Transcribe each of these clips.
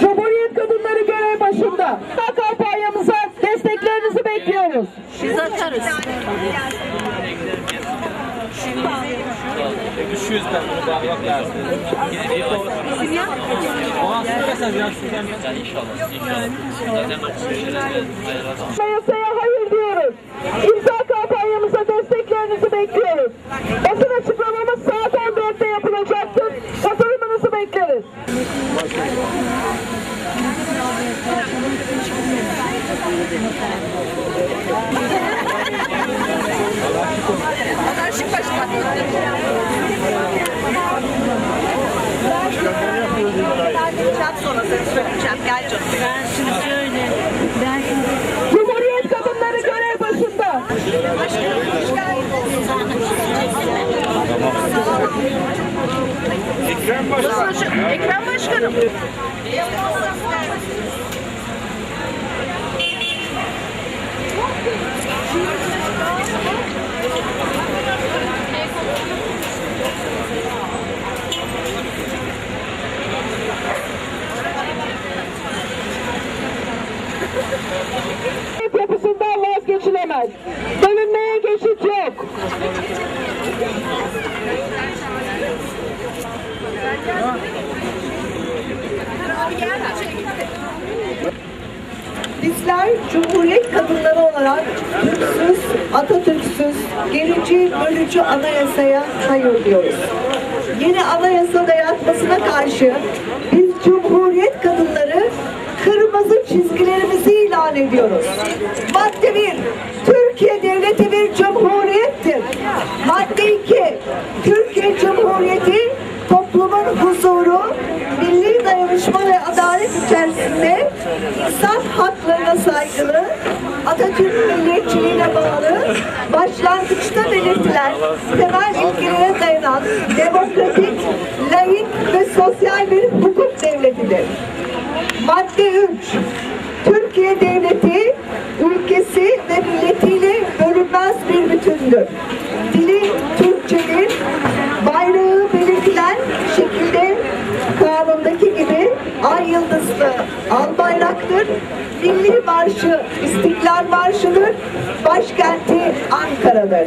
Cumhuriyet Kadınları görev başında. Kampanyamıza desteklerinizi bekliyoruz. Biz atarız. Düşüyoruz ben bunu bağlamak lazım. Yani inşallah. İnşallah. Anayasaya hayır diyoruz. Bekleriz. Anarşik başkan. Ben diyeceğim sonra seni söyleyeceğim. Gel canım. Ben şimdi söyle. Ben Cumhuriyet Kadınları görev başında. Ekrem Başkanım. Ekrem Başkanım. yapısından vazgeçilemez. Bölünmeye geçit yok. Bizler Cumhuriyet kadınları olarak Türksüz, Atatürk'süz, gerici, bölücü anayasaya hayır diyoruz. Yeni anayasa dayatmasına karşı biz Cumhuriyet kadınları kırmızı çizgilerimizi ilan ediyoruz. Madde 1. Türkiye Devleti bir cumhuriyettir. İnsan haklarına saygılı, Atatürk milliyetçiliğine bağlı, başlangıçta belirtilen temel ilkelere dayanan demokratik, layık ve sosyal bir hukuk devletidir. Madde 3. Türkiye Devleti ülkesi ve milletiyle bölünmez bir bütündür. Yıldızlı al bayraktır. Milli marşı İstiklal Marşı'dır. Başkenti Ankara'dır.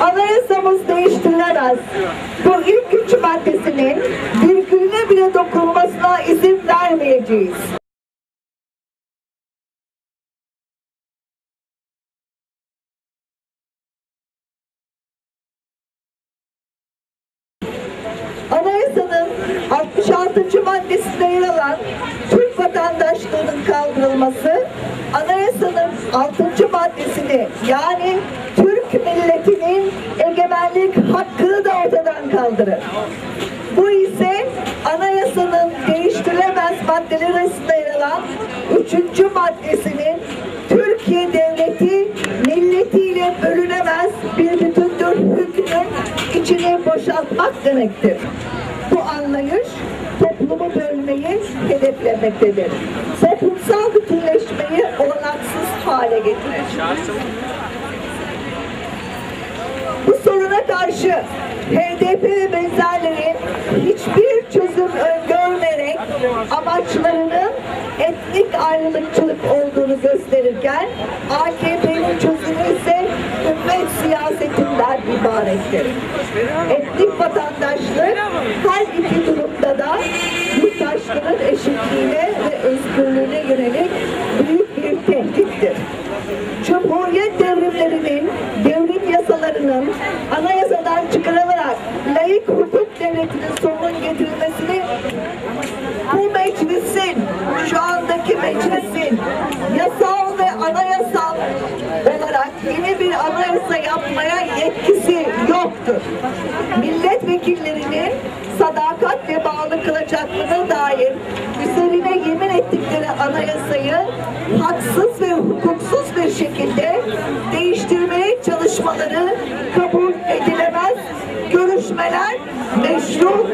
Anayasamız değiştirilemez. Bu ilk üç maddesinin virgülüne bile dokunmasına izin vermeyeceğiz. Kaldırılması, anayasanın 6. maddesini yani Türk milletinin egemenlik hakkını da ortadan kaldırır. Bu ise anayasanın değiştirilemez maddeler arasında yer alan 3. maddesinin Türkiye devleti milletiyle bölünemez bir bütündür hükmünün içine boşaltmak demektir. Bu anlayış toplumu bölmeyi hedeflemektedir. Toplumsal bütünleşmeyi olanaksız hale getirir. Bu soruna karşı HDP ve benzerleri hiçbir çözüm öngörmeyerek amaçlarının etnik ayrılıkçılık olduğunu gösterirken AKP'nin çözümü ise ümmet siyasetinden ibarettir. Etnik vatandaşlık her iki durumda da yurttaşların eşitliğine ve özgürlüğüne tehdittir. Cumhuriyet devrimlerinin, devrim yasalarının anayasadan çıkarılarak layık hukuk devletinin sonunun getirilmesini bu meclisin, şu andaki meclisin yasal ve anayasal olarak yeni bir anayasa yapmaya yetkisi yoktur. Milletvekillerinin sadakat ve bağlı kılacaklarına dair üzerine yemin anayasayı haksız ve hukuksuz bir şekilde değiştirmeye çalışmaları kabul edilemez. Görüşmeler meşru